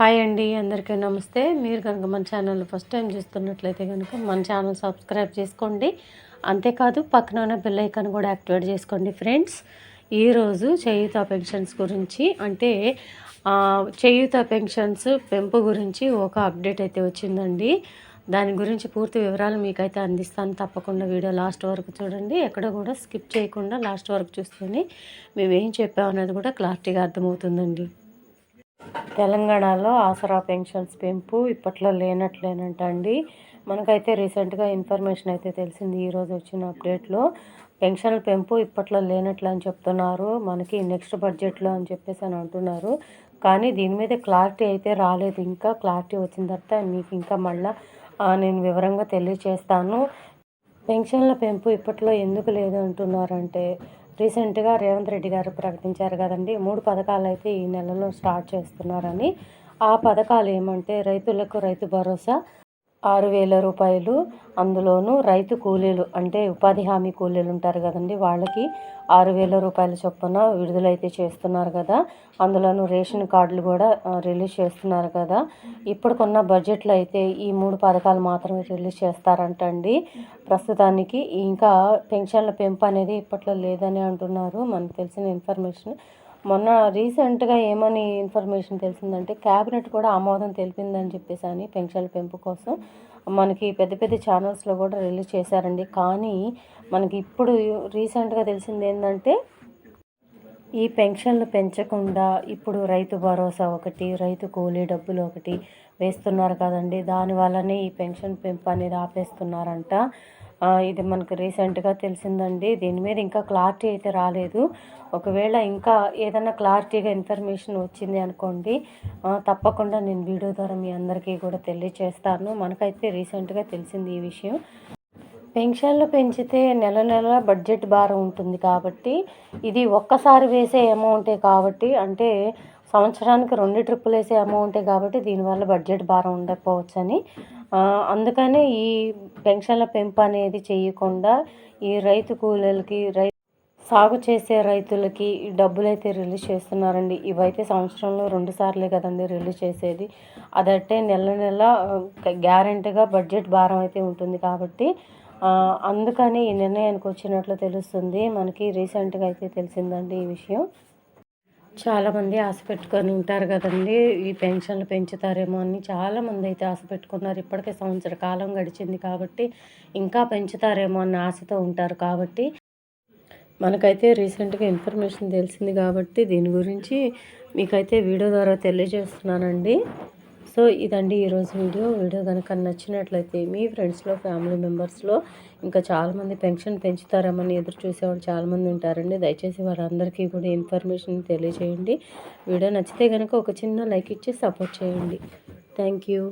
Hi అండి అందరికీ నమస్తే. మీరు కనుక మన ఛానల్ ఫస్ట్ టైం చూస్తున్నట్లయితే కనుక మన ఛానల్ సబ్స్క్రైబ్ చేసుకోండి. అంతేకాదు పక్కన ఉన్న బెల్ ఐకాన్ కూడా యాక్టివేట్ చేసుకోండి ఫ్రెండ్స్. ఈరోజు చేయూత పెన్షన్స్ గురించి అంటే చేయూత పెన్షన్స్ పెంపు గురించి ఒక అప్డేట్ అయితే వచ్చిందండి. దాని గురించి పూర్తి వివరాలు మీకైతే అందిస్తాను. తప్పకుండా వీడియో లాస్ట్ వరకు చూడండి. ఎక్కడ కూడా స్కిప్ చేయకుండా లాస్ట్ వరకు చూసుకొని మేము ఏం చెప్పామనేది కూడా క్లారిటీగా అర్థమవుతుందండి. తెలంగాణలో ఆసరా పెన్షన్స్ పెంపు ఇప్పట్లో లేనట్లేనంట అండి. మనకైతే రీసెంట్గా ఇన్ఫర్మేషన్ అయితే తెలిసింది ఈరోజు వచ్చిన అప్డేట్లో. పెన్షన్ల పెంపు ఇప్పట్లో లేనట్లు అని చెప్తున్నారు. మనకి నెక్స్ట్ బడ్జెట్లో అని చెప్పేసి అని అంటున్నారు. కానీ దీని మీద క్లారిటీ అయితే రాలేదు. ఇంకా క్లారిటీ వచ్చిన తర్వాత మీకు ఇంకా మళ్ళీ నేను వివరంగా తెలియచేస్తాను. పెన్షన్ల పెంపు ఇప్పట్లో ఎందుకు లేదు అంటున్నారంటే రీసెంట్గా రేవంత్ రెడ్డి గారు ప్రకటించారు కదండి మూడు పథకాలు అయితే ఈ నెలలో స్టార్ట్ చేస్తున్నారని. ఆ పథకాలు ఏమంటే రైతులకు రైతు భరోసా ఆరు వేల రూపాయలు. అందులోనూ రైతు కూలీలు అంటే ఉపాధి హామీ కూలీలు ఉంటారు కదండి. వాళ్ళకి ఆరు వేల రూపాయల చొప్పున విడుదలైతే చేస్తున్నారు కదా. అందులోనూ రేషన్ కార్డులు కూడా రిలీజ్ చేస్తున్నారు కదా. ఇప్పటికున్న బడ్జెట్లో అయితే ఈ మూడు పథకాలు మాత్రమే రిలీజ్ చేస్తారంట అండి ప్రస్తుతానికి ఇంకా పెన్షన్ల పెంపు అనేది ఇప్పట్లో లేదని అంటున్నారు. మనకు తెలిసిన ఇన్ఫర్మేషన్ మొన్న రీసెంట్గా ఏమని ఇన్ఫర్మేషన్ తెలిసిందంటే క్యాబినెట్ కూడా ఆమోదం తెలిపిందని చెప్పేసి అని పెన్షన్ల పెంపు కోసం మనకి పెద్ద పెద్ద ఛానల్స్లో కూడా రిలీజ్ చేశారండి. కానీ మనకి ఇప్పుడు రీసెంట్గా తెలిసింది ఏంటంటే ఈ పెన్షన్లు పెంచకుండా ఇప్పుడు రైతు భరోసా ఒకటి రైతు కూలీ డబ్బులు ఒకటి వేస్తున్నారు కదండి. దానివల్లనే ఈ పెన్షన్ పెంపు అనేది ఆపేస్తున్నారంట. ఇది మనకు రీసెంట్గా తెలిసిందండి. దీని మీద ఇంకా క్లారిటీ అయితే రాలేదు. ఒకవేళ ఇంకా ఏదైనా క్లారిటీగా ఇన్ఫర్మేషన్ వచ్చింది అనుకోండి తప్పకుండా నేను వీడియో ద్వారా మీ అందరికీ కూడా తెలియచేస్తాను. మనకైతే రీసెంట్గా తెలిసింది ఈ విషయం. పెన్షన్లు పెంచితే నెల నెల బడ్జెట్ భారం ఉంటుంది కాబట్టి ఇది ఒక్కసారి వేసే అమౌంటే కాబట్టి అంటే సంవత్సరానికి రెండు ట్రిప్పులు వేసే అమౌంటే కాబట్టి దీనివల్ల బడ్జెట్ భారం ఉండకపోవచ్చని. అందుకనే ఈ పెన్షన్ల పెంపు అనేది చేయకుండా ఈ రైతు కూలీలకి రై సాగు చేసే రైతులకి డబ్బులైతే రిలీజ్ చేస్తున్నారండి. ఇవైతే సంవత్సరంలో రెండు సార్లే కదండి రిలీజ్ చేసేది. అదంటే నెల నెల గ్యారెంటీగా బడ్జెట్ భారం అయితే ఉంటుంది కాబట్టి అందుకని ఈ నిర్ణయానికి వచ్చినట్లు తెలుస్తుంది. మనకి రీసెంట్గా అయితే తెలిసిందండి ఈ విషయం. చాలామంది ఆశ పెట్టుకొని ఉంటారు కదండి ఈ పెన్షన్లు పెంచుతారేమో అని. చాలామంది అయితే ఆశ పెట్టుకున్నారు. ఇప్పటికే సంవత్సర కాలం గడిచింది కాబట్టి ఇంకా పెంచుతారేమో అన్న ఆశతో ఉంటారు కాబట్టి మనకైతే రీసెంట్గా ఇన్ఫర్మేషన్ తెలిసింది కాబట్టి దీని గురించి మీకైతే వీడియో ద్వారా తెలియజేస్తున్నానండి. సో ఇదండి ఈరోజు వీడియో. వీడియో కనుక నచ్చినట్లయితే మీ ఫ్రెండ్స్లో ఫ్యామిలీ మెంబర్స్లో ఇంకా చాలామంది పెన్షన్ పెంచుతారేమని ఎదురు చూసేవాళ్ళు చాలామంది ఉంటారండి. దయచేసి వారందరికీ కూడా ఇన్ఫర్మేషన్ తెలియజేయండి. వీడియో నచ్చితే కనుక ఒక చిన్న లైక్ ఇచ్చి సపోర్ట్ చేయండి. Thank you.